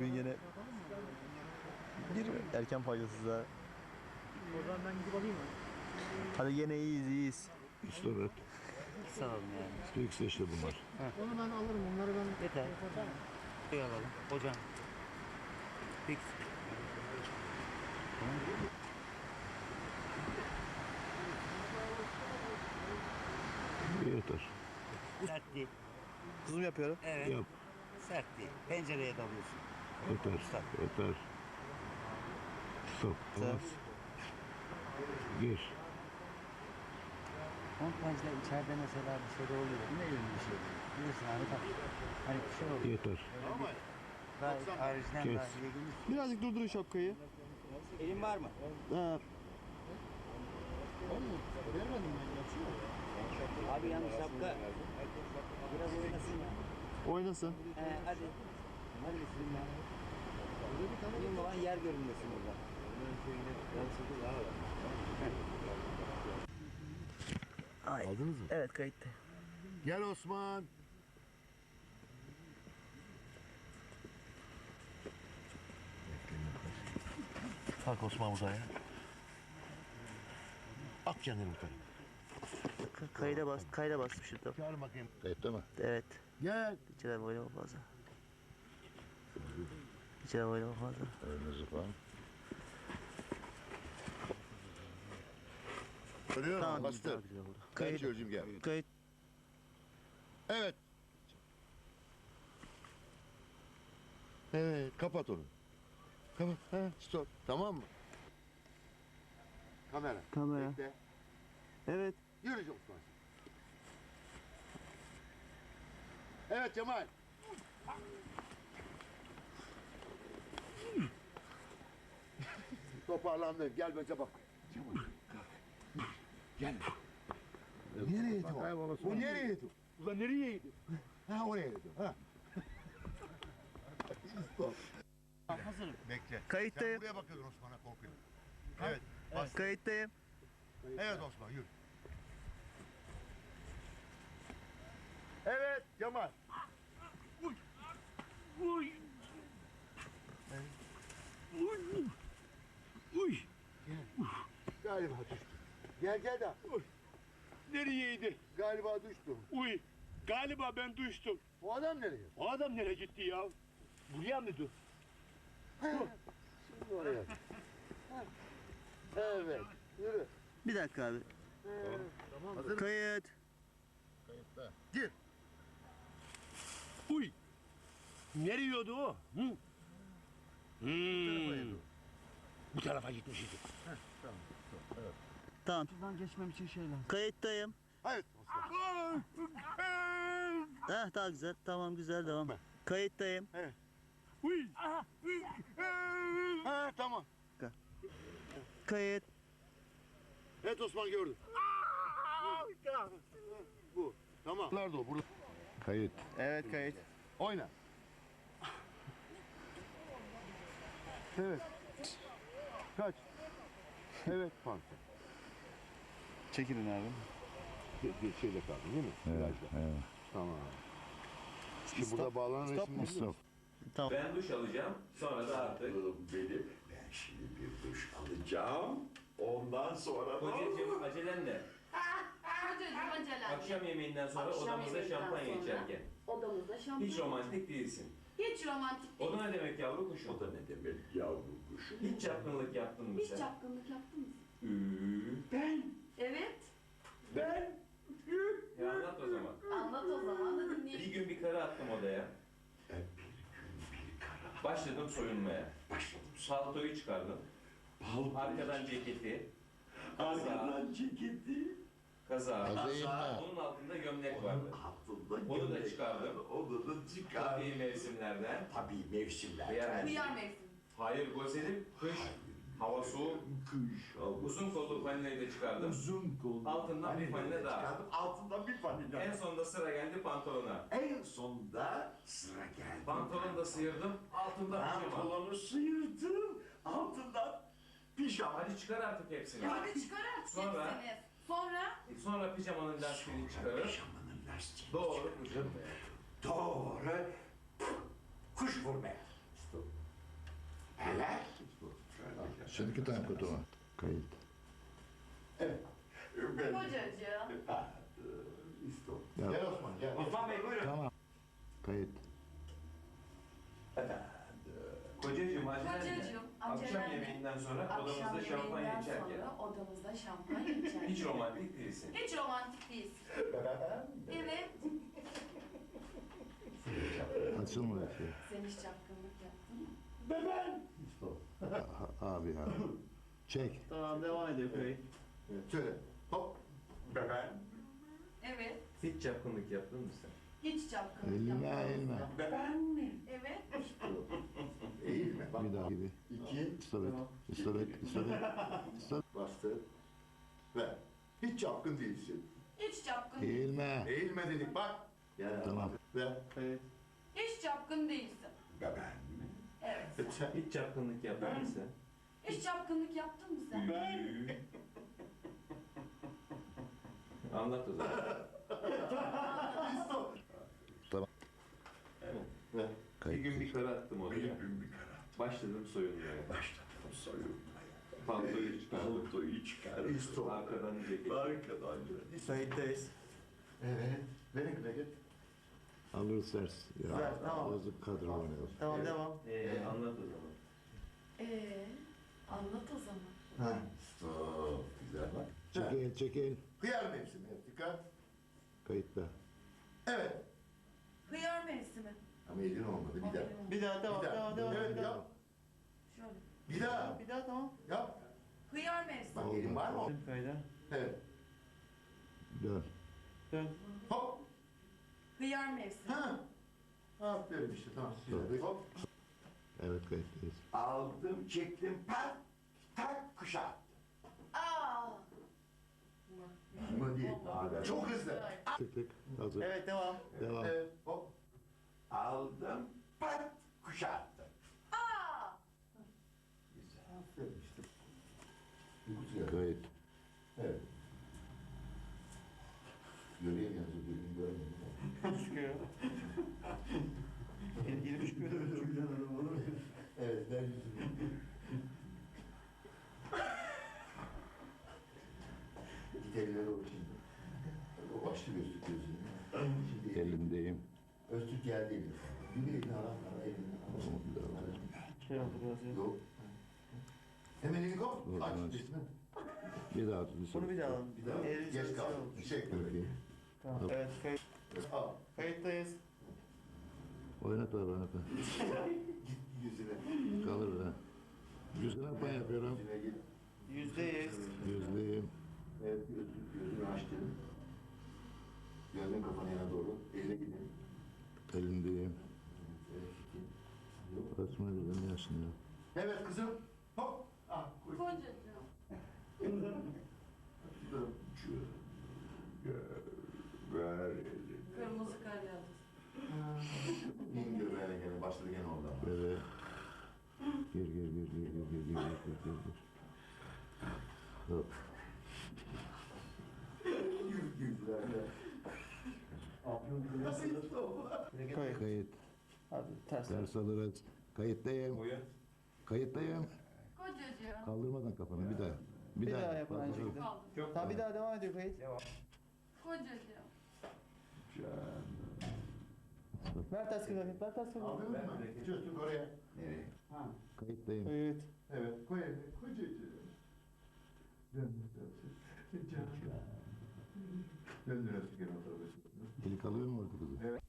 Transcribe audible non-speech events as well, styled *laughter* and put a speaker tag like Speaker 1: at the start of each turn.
Speaker 1: Bugün yine bir erken faydasızlığa.
Speaker 2: O zaman ben gidip alayım mı?
Speaker 1: Hadi yine iyiyiz iyiyiz.
Speaker 3: İsteret.
Speaker 4: Sağ olun yani.
Speaker 3: Fix işte bunlar.
Speaker 2: Onu ben alırım. Onları ben
Speaker 4: Yeter. Bir alalım. Hocam. Fix.
Speaker 3: Yeter.
Speaker 4: Sert değil.
Speaker 1: Zoom yapıyorum.
Speaker 4: Evet.
Speaker 3: Yap.
Speaker 4: Sert değil. Pencereye dalıyorsun. Stop.
Speaker 3: Yeter. Stop. Bas. Gir.
Speaker 4: Montajda içeride mesela bir şey oluyor. Ne yönlü bir şey. Bilirsin abi bak. Hani bir şey oluyor.
Speaker 3: Yeter.
Speaker 4: Gayet haricden
Speaker 3: Kes.
Speaker 4: daha ilgimiz.
Speaker 1: Birazcık durdurun şapkayı.
Speaker 4: Elin var mı?
Speaker 1: Ha,
Speaker 4: Abi yanlış şapka. Biraz oynasın ya.
Speaker 1: oynasın.
Speaker 4: He hadi. Bismillah. Mühim olan yer görünmesin burada. Ay.
Speaker 3: Aldınız mı?
Speaker 4: Evet kayıtta.
Speaker 3: Gel Osman. Kalk Osman uzaya. At kendini yukarı.
Speaker 1: Kayda bas, kayda basmışım tabii.
Speaker 3: Çağır bakayım. Kayıtta mı?
Speaker 1: Evet.
Speaker 3: Gel.
Speaker 1: İçeriden oynama fazla. Fazla.
Speaker 3: Elinizi falan. Görüyor
Speaker 1: Tamam,
Speaker 3: musun? Bastır.
Speaker 1: daha güzel oldu.
Speaker 3: Kayıt.
Speaker 1: Kayıt.
Speaker 3: gel.
Speaker 1: Kayıt.
Speaker 3: Evet. Evet. Kapat onu. Kapat. Ha, stop. Tamam mı? Kamera.
Speaker 1: Kamera.
Speaker 3: Bekle.
Speaker 1: Evet.
Speaker 3: Yürü Osman. Evet Cemal. Toparlandım. Gel bence bak. Cemal. kalk. Gel. Nereye yedi o? O nereye yedi? Ulan nereye yedi? Ha oraya yedi. Ha. Stop.
Speaker 4: Hazırım.
Speaker 3: Bekle.
Speaker 1: Kayıttayım.
Speaker 3: buraya bakıyorsun Osman'a korkuyor. Evet. Bas.
Speaker 1: Kayıttayım.
Speaker 3: Evet Osman yürü. Evet Cemal. Galiba düştü. Gel gel de.
Speaker 5: Nereyeydi?
Speaker 3: Galiba düştü.
Speaker 5: Uy. Galiba ben düştüm.
Speaker 3: O adam nereye?
Speaker 5: O adam nereye gitti ya? Buraya mıydı?
Speaker 3: Şimdi oraya. Evet. Yürü.
Speaker 1: Bir dakika abi.
Speaker 3: Hazır
Speaker 1: Kayıt.
Speaker 3: Kayıtta. Gir.
Speaker 5: Uy. Nereye yiyordu o? Hı? Hmm. Tarafa gitmiş idi.
Speaker 1: Tamam.
Speaker 4: Şuradan geçmem için şey lazım.
Speaker 1: Kayıttayım.
Speaker 3: Evet.
Speaker 1: Heh, daha güzel. Tamam güzel devam. Kayıttayım.
Speaker 5: Uy.
Speaker 3: Ha tamam.
Speaker 1: Kayıt.
Speaker 3: Evet Osman gördüm. Bu. Tamam. Nerede o? Burada. Kayıt.
Speaker 1: Evet kayıt.
Speaker 3: Oyna. Evet. Kaç. Evet panter.
Speaker 1: Çekilin abi.
Speaker 3: Bir, şeyle kaldın değil mi? Virajda.
Speaker 6: Evet.
Speaker 3: Tamam. Şimdi burada bağlanan
Speaker 1: Stop
Speaker 3: resim
Speaker 1: mu?
Speaker 3: Stop.
Speaker 6: Ben duş alacağım. Sonra da artık
Speaker 7: benim. Ben şimdi bir duş alacağım. Ondan sonra da...
Speaker 6: kocacığım acelen ne?
Speaker 8: Kocacığım acele.
Speaker 6: Akşam yemeğinden sonra
Speaker 8: Akşam
Speaker 6: odamızda
Speaker 8: yemeğinden
Speaker 6: şampanya
Speaker 8: sonra
Speaker 6: içerken.
Speaker 8: Odamızda şampanya.
Speaker 6: Hiç romantik değilsin.
Speaker 8: Hiç romantik değil.
Speaker 6: O da ne demek yavru kuşum?
Speaker 7: O da ne demek yavru kuşum?
Speaker 6: Hiç çapkınlık yaptın mı
Speaker 8: Hiç
Speaker 6: sen?
Speaker 8: çapkınlık yaptın mı?
Speaker 6: Üü.
Speaker 7: Ben,
Speaker 8: Evet.
Speaker 7: ben...
Speaker 6: Ya anlat o zaman.
Speaker 8: Anlat o zaman da
Speaker 6: Bir
Speaker 8: dinleyelim.
Speaker 6: gün bir karı attım odaya.
Speaker 7: Ben bir gün bir kara
Speaker 6: Başladım soyunmaya.
Speaker 7: başladım.
Speaker 6: Paltoyu çıkardım.
Speaker 7: Bal
Speaker 6: Arkadan ceketi,
Speaker 7: Arkadan ceketi.
Speaker 6: Kaza.
Speaker 3: Kaza
Speaker 6: Onun altında gömlek vardı.
Speaker 7: Altında
Speaker 6: Onu da
Speaker 7: gömlek
Speaker 6: çıkardım.
Speaker 7: vardı, Onu da çıkardım.
Speaker 6: iyi mevsimlerden.
Speaker 7: Tabii mevsimler.
Speaker 6: Kıyar
Speaker 8: Hıyar mevsimi.
Speaker 6: Hayır gözelim. Kış. Hava soğuk.
Speaker 7: Kış.
Speaker 6: Uzun kollu fanilayı da çıkardım.
Speaker 7: Uzun kollu.
Speaker 6: Altından bir
Speaker 7: fanile
Speaker 6: daha.
Speaker 7: çıkardım, Altından bir fanile.
Speaker 6: En sonunda sıra geldi pantolona.
Speaker 7: En sonunda sıra geldi.
Speaker 6: Pantolonu da sıyırdım. Altında pijama.
Speaker 7: Pantolonu sıyırdım. Altından pijama.
Speaker 6: Hadi çıkar artık hepsini.
Speaker 8: Hadi çıkar artık
Speaker 6: Sonra?
Speaker 8: hepsini. Sonra
Speaker 6: pijamanın lastiğini çıkarır.
Speaker 7: Pijamanın lastiğini
Speaker 6: Doğru ucurmaya.
Speaker 7: Doğru kuş vurmaya. Hele. Seninki daha kötü o.
Speaker 4: Kayıt.
Speaker 3: Evet. Ben...
Speaker 8: Hocacığım.
Speaker 6: Hiç romantik değilsin.
Speaker 8: Hiç romantik değilsin. *laughs* Evet.
Speaker 4: Açılmıyor şey.
Speaker 8: Sen hiç çapkınlık yaptın mı?
Speaker 3: Stop. *laughs*
Speaker 4: Ha- Abi ha. Çek.
Speaker 1: Tamam devam ediyor kayıt.
Speaker 3: Evet, söyle. Hop.
Speaker 7: Beben.
Speaker 8: Evet.
Speaker 6: Hiç çapkınlık yaptın mı sen?
Speaker 8: Hiç çapkınlık
Speaker 4: Elime
Speaker 8: yaptın
Speaker 4: elime.
Speaker 7: Beben mi?
Speaker 8: Evet.
Speaker 3: Eğilme. Bak.
Speaker 4: Bir daha gibi.
Speaker 3: İki.
Speaker 4: Stop et. Stop et. Stop et. Stop.
Speaker 3: Bastı. Ver. Hiç çapkın değilsin.
Speaker 8: Hiç çapkın
Speaker 4: Eğilme.
Speaker 3: Eğilme dedik bak. Gel.
Speaker 4: Tamam.
Speaker 3: Ver.
Speaker 1: Kayıt.
Speaker 8: Hiç çapkın değilsin.
Speaker 7: Beben mi?
Speaker 8: Evet.
Speaker 3: Sen.
Speaker 6: Hiç çapkınlık yaptın mı sen?
Speaker 8: Hiç çapkınlık yaptın mı sen?
Speaker 6: Anlat o zaman. Evet.
Speaker 3: Ver.
Speaker 6: Bir gün bir kara attım oraya.
Speaker 7: Bir gün bir kara.
Speaker 6: Başladım soyunmaya.
Speaker 7: Başladım soyunmaya.
Speaker 6: Pantolonu çıkardım.
Speaker 7: Paltoyu çıkardım.
Speaker 3: Stop.
Speaker 6: Arkadan ceketi.
Speaker 7: Arkadan
Speaker 1: Kayıttayız.
Speaker 3: Evet. Verin plaket.
Speaker 4: Alırız ters. Ya.
Speaker 1: Ver, tamam.
Speaker 4: Bozuk kadro oynuyor.
Speaker 1: Tamam devam.
Speaker 6: Ee, anlat o zaman.
Speaker 8: Ee, anlat o zaman.
Speaker 3: Ha. Stop. Güzel bak.
Speaker 4: Çekil çekil.
Speaker 3: Kıyar mevsimi. Dikkat.
Speaker 4: Kayıtta.
Speaker 3: Evet.
Speaker 8: Hıyar mevsimi.
Speaker 3: Ama elin olmadı. Bir daha.
Speaker 1: Bir daha devam
Speaker 3: Bir daha.
Speaker 1: devam devam.
Speaker 3: Evet
Speaker 1: bir daha.
Speaker 3: yap.
Speaker 8: Şöyle.
Speaker 3: Bir daha.
Speaker 1: Bir daha tamam.
Speaker 3: Yap.
Speaker 8: Hıyar mevsimi.
Speaker 3: Bak elin var mı?
Speaker 1: Kayda.
Speaker 3: Evet.
Speaker 4: Dön.
Speaker 1: Dön.
Speaker 3: Hop.
Speaker 8: Hıyar mevsimi.
Speaker 3: Ha. Aferin işte tamam. Güzel. Hop.
Speaker 4: Evet kayıttayız.
Speaker 7: Aldım, çektim, pat, tak, kuşa.
Speaker 8: Aa.
Speaker 3: Ama değil. Çok hızlı.
Speaker 4: Tık tık. Hazır.
Speaker 1: Evet devam.
Speaker 4: Devam.
Speaker 3: Evet. Hop.
Speaker 7: Aldım, pat, kuşa attım.
Speaker 8: Aa.
Speaker 3: Aferin işte.
Speaker 4: Hukuk
Speaker 3: Evet. Göreyim yalnız o bölümü görmedim.
Speaker 1: Çıkıyor. 23 bölüm. Bilen adam?
Speaker 3: Evet, ben yüzümü. Giderler o şimdi. O başlı gözlük gözlüğü. Şimdi
Speaker 4: Elimdeyim.
Speaker 3: Öztürk geldi. Yürü elini ara, ara elini. ara.
Speaker 1: Şey oldu biraz.
Speaker 3: Yok, Hemen kop.
Speaker 4: Yok,
Speaker 3: Aç resmi.
Speaker 4: Bir daha tut.
Speaker 1: Bunu bir daha alalım.
Speaker 3: Bir daha.
Speaker 1: Elinize
Speaker 3: Geç kal. Teşekkür ederim.
Speaker 1: Tamam. Evet kayıt.
Speaker 3: Al.
Speaker 1: Kayıttayız.
Speaker 4: Oynat var oynat. *laughs*
Speaker 3: Git yüzüne.
Speaker 4: Kalır ha. Yüzüne pan yapıyorum.
Speaker 3: Yüzüne git.
Speaker 1: Yüzdeyiz.
Speaker 4: Yüzdeyim.
Speaker 3: Evet, gözünü, gözünü açtın. Gözün kafanı yana doğru. Eline gidin.
Speaker 4: Elimdeyim.
Speaker 3: Evet, iki.
Speaker 4: Açma birden yaşın ya.
Speaker 3: Evet kızım.
Speaker 8: Kocacığım.
Speaker 3: Dur.
Speaker 7: Ver
Speaker 8: Kırmızı kar yağdı.
Speaker 3: İndir böyle gene. Başladı gene oradan.
Speaker 4: Böyle. Gir gir gir gir gir gir gir gir gir gir. Hop.
Speaker 3: Yüz yüzlerle. O?
Speaker 1: Kayıt.
Speaker 4: Kayıt.
Speaker 1: Hadi ters.
Speaker 4: Ders alırız. Kayıttayım. Kayıttayım
Speaker 8: ya.
Speaker 4: Kaldırmadan kafanı bir daha. Bir, daha,
Speaker 1: yap aynı şekilde.
Speaker 6: Kaldır.
Speaker 1: Tamam bir daha devam ediyor kayıt.
Speaker 8: Koca diyor.
Speaker 1: Ver ters kıvrak et, ver ters kıvrak
Speaker 3: Aldın mı? Çöktük oraya. Nereye? Ha.
Speaker 4: Kayıttayım.
Speaker 1: Evet.
Speaker 3: Evet. Koy elini. Koy çocuğu. Döndür dönsün. Canım. Döndür öpsün. Döndür öpsün.
Speaker 4: Eli kalıyor mu orada kızım?
Speaker 3: Evet.